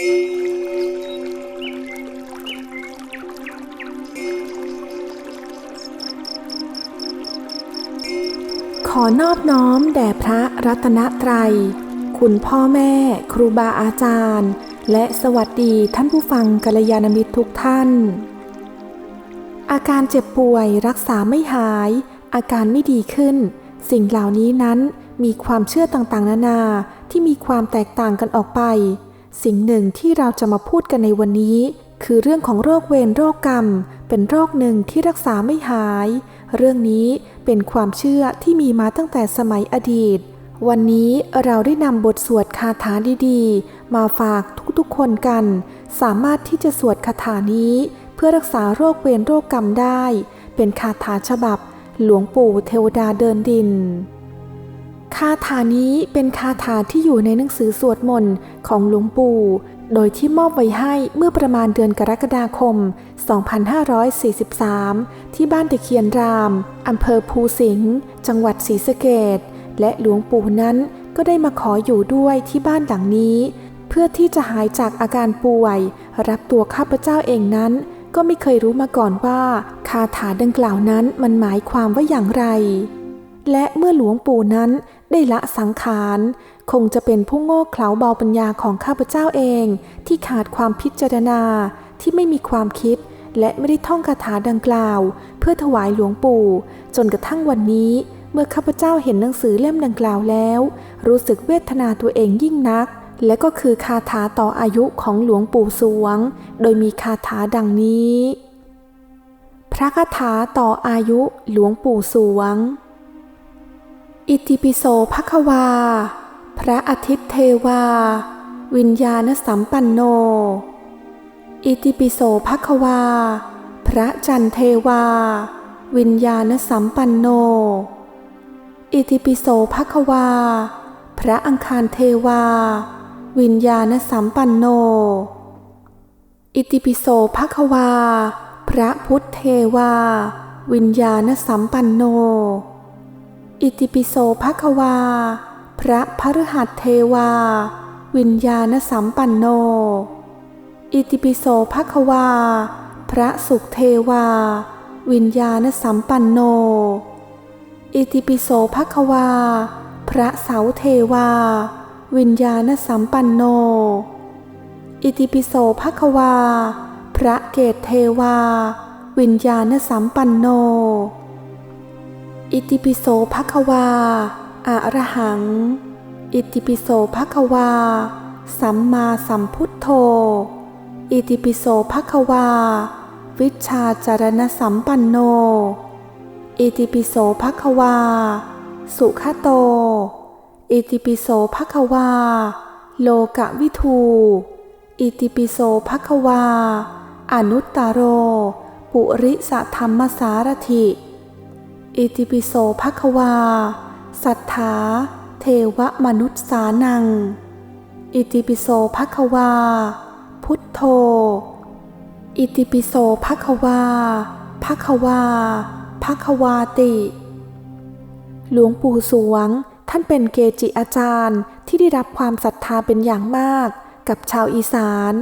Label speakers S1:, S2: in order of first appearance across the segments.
S1: ขอนอบน้อมแด่พระรัตนตรัย คุณพ่อแม่ ครูบาอาจารย์ และสวัสดีท่านผู้ฟังกัลยาณมิตรทุกท่าน อาการเจ็บป่วยรักษาไม่หาย อาการไม่ดีขึ้น สิ่งเหล่านี้นั้นมีความเชื่อต่างๆ นานาที่มีความแตกต่างกันออกไป สิ่งหนึ่งที่เราจะมาพูดกันในวันนี้ คือเรื่องของโรคเวรโรคกรรม เป็นโรคหนึ่งที่รักษาไม่หาย เรื่องนี้เป็นความเชื่อที่มีมาตั้งแต่สมัยอดีต วันนี้เราได้นำบทสวดคาถาดีๆ มาฝากทุกๆคนกัน สามารถที่จะสวดคาถานี้ เพื่อรักษาโรคเวรโรคกรรมได้ เป็นคาถาฉบับ หลวงปู่เทวดาเดินดิน คาถานี้เป็นคาถาที่อยู่ในหนังสือสวดมนต์ของหลวงปู่ โดยที่มอบไว้ให้เมื่อประมาณเดือนกรกฎาคม 2543 ที่บ้านตะเคียนราม อำเภอภูสิงห์ จังหวัดศรีสะเกดและหลวงปู่นั้นก็ได้มาขออยู่ด้วยที่บ้านหลังนี้ เพื่อที่จะหายจากอาการป่วย รับตัวข้าพเจ้าเองนั้น ก็ไม่เคยรู้มาก่อนว่า คาถาดังกล่าวนั้นมันหมายความว่าอย่างไรและเมื่อหลวงปู่นั้น ได้ละสังขารคงจะเป็นผู้โง่เขลาเบาปัญญาของข้าพเจ้าเอง ที่ขาดความพิจารณาที่ไม่มีความคิด และไม่ได้ท่องคาถาดังกล่าว เพื่อถวายหลวงปู่ จนกระทั่งวันนี้ เมื่อข้าพเจ้าเห็นหนังสือเล่มดังกล่าวแล้ว รู้สึกเวทนาตัวเองยิ่งนัก และก็คือคาถาต่ออายุของหลวงปู่สวง โดยมีคาถาดังนี้ พระคาถาต่ออายุหลวงปู่สวง อิติปิโสภควา พระอาทิตย์เทวา วิญญาณสัมปันโน อิติปิโสภควา พระจันทร์เทวา วิญญาณสัมปันโน อิติปิโสภควา พระอังคารเทวา วิญญาณสัมปันโน อิติปิโสภควา พระพุทธเทวา วิญญาณสัมปันโน อิติปิโสภควา พระพฤหัสเทวา วิญญาณสัมปันโน อิติปิโสภควา พระสุขเทวา วิญญาณสัมปันโน อิติปิโสภควา พระเสาเทวา วิญญาณสัมปันโน อิติปิโสภควา พระเกตเทวา วิญญาณสัมปันโน อิติปิโสภควาอะระหัง อิติปิโสภควา สัมมาสัมพุทโธ อิติปิโสภควา วิชาจารณสัมปันโน อิติปิโสภควา สุขโต อิติปิโสภควา โลกะวิทู อิติปิโสภควา อนุตตโร ปุริสธรรมสารถิ อิติปิโสภควา สัทธา เทวมนุษย์สานัง อิติปิโสภควา พุทโธ อิติปิโสภควาภควาภควาติ หลวงปู่สวง ท่านเป็นเกจิอาจารย์ที่ได้รับความศรัทธาเป็นอย่างมากกับชาวอีสาน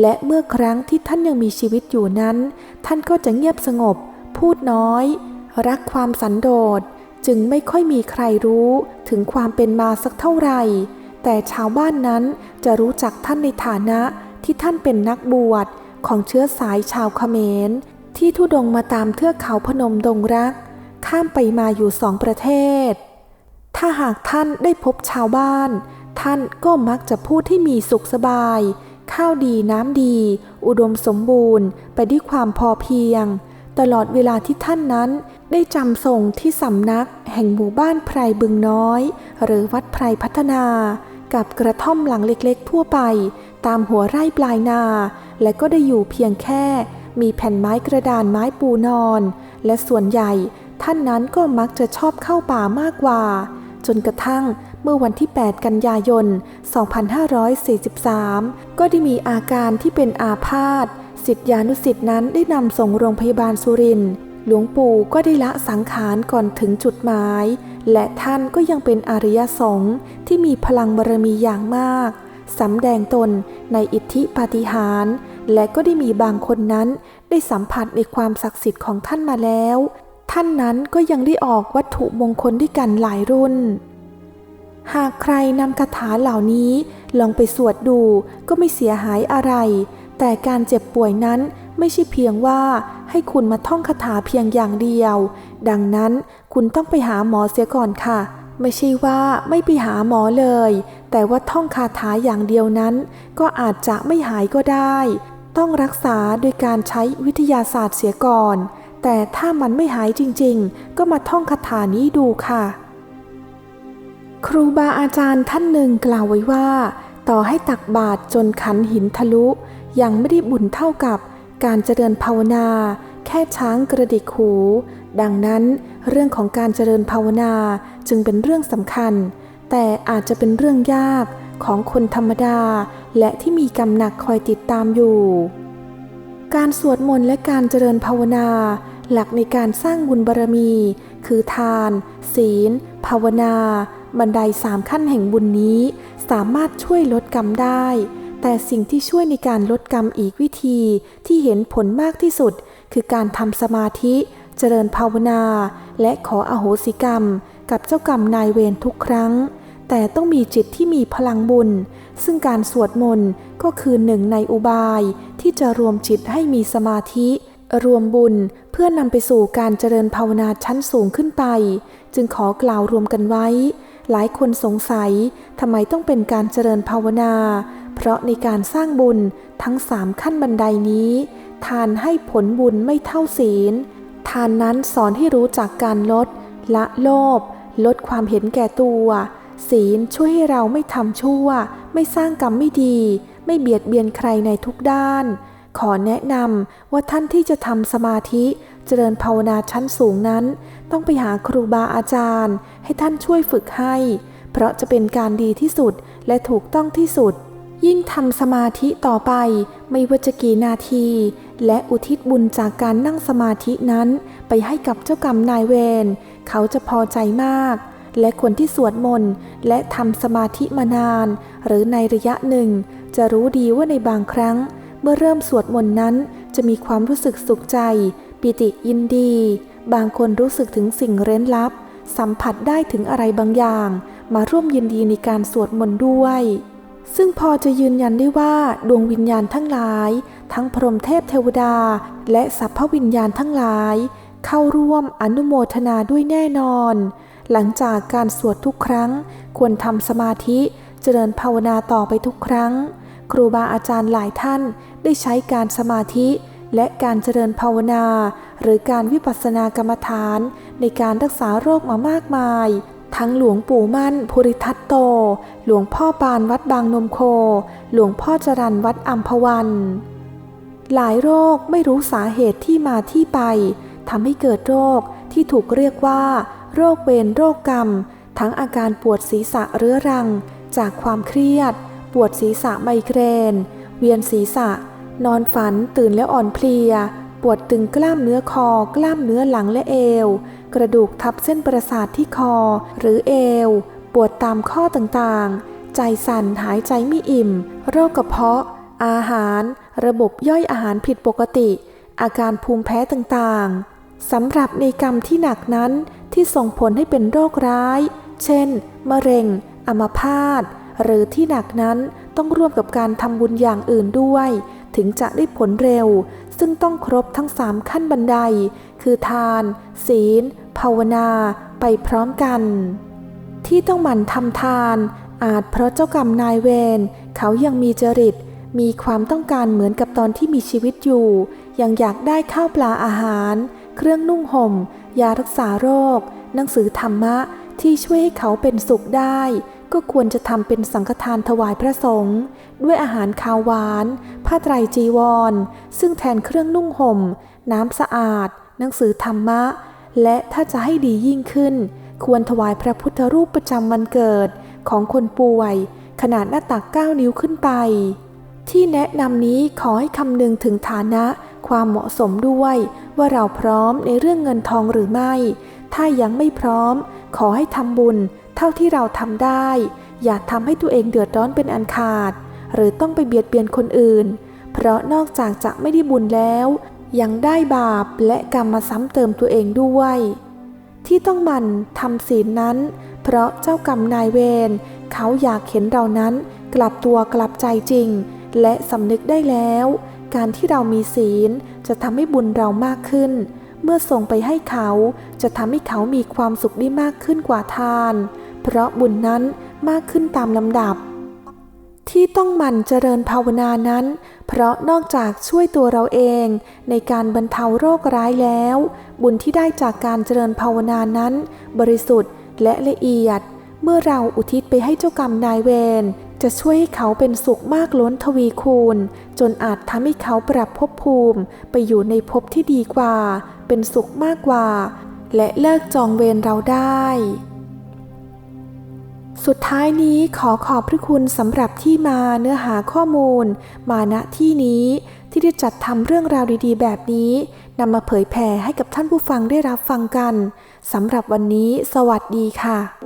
S1: และเมื่อครั้งที่ท่านยังมีชีวิตอยู่นั้น ท่านก็จะเงียบสงบ พูดน้อย รักความสันโดษจึงไม่ค่อยมีใครรู้ถึงความเป็นมาสักเท่าไหร่ แต่ชาวบ้านนั้นจะรู้จักท่านในฐานะที่ท่านเป็นนักบวชของเชื้อสายชาวเขมร ที่ทุดงมาตามเทือกเขาพนมดงรัก ข้ามไปมาอยู่สองประเทศ ถ้าหากท่านได้พบชาวบ้าน ท่านก็มักจะพูดที่มีสุขสบาย ข้าวดีน้ำดี อุดมสมบูรณ์ ไปด้วยความพอเพียง ตลอดเวลาที่ท่านนั้นได้จำส่งที่สำนักแห่งหมู่บ้านไพรบึงน้อย หรือวัดไพรพัฒนา กับกระท่อมหลังเล็กๆ ทั่วไป ตามหัวไร่ปลายนา และก็ได้อยู่เพียงแค่ มีแผ่นไม้กระดานไม้ปูนอน และส่วนใหญ่ท่านนั้นก็มักจะชอบเข้าป่ามากกว่า จนกระทั่งเมื่อวันที่ 8 กันยายน 2543 ก็ได้มีอาการที่เป็นอาพาธ สิทธิานุสิทธินั้นได้นำส่งโรงพยาบาลสุรินทร์หลวงปู่ก็ได้ละสังขารก่อนถึงจุดหมาย และท่านก็ยังเป็นอริยสงฆ์ที่มีพลังบารมีอย่างมากสำแดงตนในอิทธิปาฏิหาริย์และก็ได้มีบางคนนั้นได้สัมผัสในความศักดิ์สิทธิ์ของท่านมาแล้ว ท่านนั้นก็ยังได้ออกวัตถุมงคลด้วยกันหลายรุ่น หากใครนำคาถาเหล่านี้ลองไปสวดดูก็ไม่เสียหายอะไร แต่การเจ็บป่วยนั้นไม่ใช่เพียงว่าให้คุณมาท่องคาถาเพียงอย่างเดียว ดังนั้นคุณต้องไปหาหมอเสียก่อนค่ะ ไม่ใช่ว่าไม่ไปหาหมอเลย แต่ว่าท่องคาถาอย่างเดียวนั้น ก็อาจจะไม่หายก็ได้ ต้องรักษาโดยการใช้วิทยาศาสตร์เสียก่อน แต่ถ้ามันไม่หายจริงๆ ก็มาท่องคาถานี้ดูค่ะ ครูบาอาจารย์ท่านหนึ่งกล่าวไว้ว่า ต่อให้ตักบาตรจนขันหินทะลุ ยังไม่ได้บุญเท่ากับการเจริญภาวนา แค่ช้างกระดิกหู ดังนั้นเรื่องของการเจริญภาวนาจึงเป็นเรื่องสำคัญ แต่อาจจะเป็นเรื่องยากของคนธรรมดา และที่มีกรรมหนักคอยติดตามอยู่ การสวดมนต์และการเจริญภาวนา หลักในการสร้างบุญบารมี คือทาน ศีล ภาวนา บันไดสามขั้นแห่งบุญนี้ สามารถช่วยลดกรรมได้ แต่สิ่งที่ช่วยในการลดกรรมอีกวิธีที่เห็นผลมากที่สุด คือการทำสมาธิ เจริญภาวนา และขออโหสิกรรม กับเจ้ากรรมนายเวรทุกครั้ง แต่ต้องมีจิตที่มีพลังบุญ ซึ่งการสวดมนต์ก็คือหนึ่งในอุบาย ที่จะรวมจิตให้มีสมาธิ รวมบุญเพื่อนำไปสู่การเจริญภาวนาชั้นสูงขึ้นไป จึงขอกล่าวรวมกันไว้ หลายคนสงสัยทำไมต้องเป็นการเจริญภาวนา เพราะในการสร้างบุญทั้งสามขั้นบันไดนี้ ทานให้ผลบุญไม่เท่าศีล ทานนั้นสอนให้รู้จักการลด ละโลภลดความเห็นแก่ตัว ศีลช่วยให้เราไม่ทำชั่ว ไม่สร้างกรรมไม่ดี ไม่เบียดเบียนใครในทุกด้าน ขอแนะนำว่าท่านที่จะทำสมาธิ เจริญภาวนาชั้นสูงนั้น ต้องไปหาครูบาอาจารย์ ให้ท่านช่วยฝึกให้ เพราะจะเป็นการดีที่สุดและถูกต้องที่สุด ยิ่งทำสมาธิต่อไปไม่ว่าจะกี่นาที และอุทิศบุญจากการนั่งสมาธินั้น ไปให้กับเจ้ากรรมนายเวรเขาจะพอใจมาก และคนที่สวดมนต์และทำสมาธิมานาน หรือในระยะหนึ่ง จะรู้ดีว่าในบางครั้ง เมื่อเริ่มสวดมนต์นั้นจะมีความรู้สึกสุขใจ ปิติยินดี บางคนรู้สึกถึงสิ่งเร้นลับ สัมผัสได้ถึงอะไรบางอย่าง มาร่วมยินดีในการสวดมนต์ด้วย ซึ่งพอจะยืนยันได้ว่าดวงวิญญาณทั้งหลาย ทั้งพรหมเทพเทวดา และสัพพวิญญาณทั้งหลาย เข้าร่วมอนุโมทนาด้วยแน่นอน หลังจากการสวดทุกครั้ง ควรทำสมาธิเจริญภาวนาต่อไปทุกครั้ง ครูบาอาจารย์หลายท่านได้ใช้การสมาธิ และการเจริญภาวนา หรือการวิปัสสนากรรมฐาน ในการรักษาโรคมามากมาย ทั้งหลวงปู่มั่นภูริทัตโต หลวงพ่อปานวัดบางนมโค หลวงพ่อจรันวัดอัมพวัน หลายโรคไม่รู้สาเหตุที่มาที่ไปทำให้เกิดโรคที่ถูกเรียกว่า โรคเวรโรคกรรม ทั้งอาการปวดศีรษะเรื้อรัง จากความเครียด ปวดศีรษะไมเกรน เวียนศีรษะ นอนฝันตื่นแล้วอ่อนเพลีย ปวดตึงกล้ามเนื้อคอ กล้ามเนื้อหลังและเอว กระดูกทับเส้นประสาทที่คอ หรือเอว ปวดตามข้อต่างๆ ใจสั่นหายใจไม่อิ่ม โรคกระเพาะ อาหาร ระบบย่อยอาหารผิดปกติ อาการภูมิแพ้ต่างๆสำหรับในกรรมที่หนักนั้นที่ส่งผลให้เป็นโรคร้าย เช่น มะเร็ง อัมพาตหรือที่หนักนั้นต้องร่วมกับการทำบุญอย่างอื่นด้วย ถึงจะได้ผลเร็ว ซึ่งต้องครบทั้งสามขั้นบันได คือทาน ศีล ภาวนา ไปพร้อมกัน ที่ต้องหมั่นทำทาน อาจเพราะเจ้ากรรมนายเวรเขายังมีจริต มีความต้องการเหมือนกับตอนที่มีชีวิตอยู่ ยังอยากได้ข้าวปลาอาหาร เครื่องนุ่งหม่ม ยารักษาโรค หนังสือธรรมะที่ช่วยให้เขาเป็นสุขได้ ก็ควรจะทำเป็นสังฆทานถวายพระสงฆ์ด้วยอาหารคาวหวาน ผ้าไตรจีวร ซึ่งแทนเครื่องนุ่งห่ม น้ำสะอาด หนังสือธรรมะ และถ้าจะให้ดียิ่งขึ้น ควรถวายพระพุทธรูปประจำวันเกิดของคนป่วย ขนาดหน้าตัก 9 นิ้วขึ้นไป ที่แนะนำนี้ขอให้คำนึงถึงฐานะความเหมาะสมด้วย ว่าเราพร้อมในเรื่องเงินทองหรือไม่ ถ้ายังไม่พร้อม ขอให้ทำบุญ เท่าที่เราทำได้ อย่าทำให้ตัวเองเดือดร้อนเป็นอันขาด หรือต้องไปเบียดเบียนคนอื่น เพราะนอกจากจะไม่ได้บุญแล้ว ยังได้บาปและกรรมมาซ้ำเติมตัวเองด้วย ที่ต้องมันทำศีลนั้น เพราะเจ้ากรรมนายเวรเขาอยากเห็นเรานั้น กลับตัวกลับใจจริง และสำนึกได้แล้ว การที่เรามีศีลจะทำให้บุญเรามากขึ้นเมื่อส่งไปให้เขาจะทำให้เขามีความสุขได้มากขึ้นกว่าทาน เพราะบุญนั้นมากขึ้นตามลำดับ ที่ต้องหมั่นเจริญภาวนานั้น เพราะนอกจากช่วยตัวเราเอง ในการบรรเทาโรคร้ายแล้ว บุญที่ได้จากการเจริญภาวนานั้น บริสุทธิ์และละเอียด เมื่อเราอุทิศไปให้เจ้ากรรมนายเวรจะช่วยให้เขาเป็นสุขมากล้นทวีคูณ จนอาจทำให้เขาปรับภพภูมิ ไปอยู่ในภพที่ดีกว่า เป็นสุขมากกว่า และเลิกจองเวรเราได้ สุดท้ายนี้ขอขอบพระคุณสำหรับที่มาเนื้อหาข้อมูล มาณที่นี้ที่ได้จัดทำเรื่องราวดีๆ แบบนี้นำมาเผยแผ่ให้กับท่านผู้ฟังได้รับฟังกันสำหรับวันนี้ สวัสดีค่ะ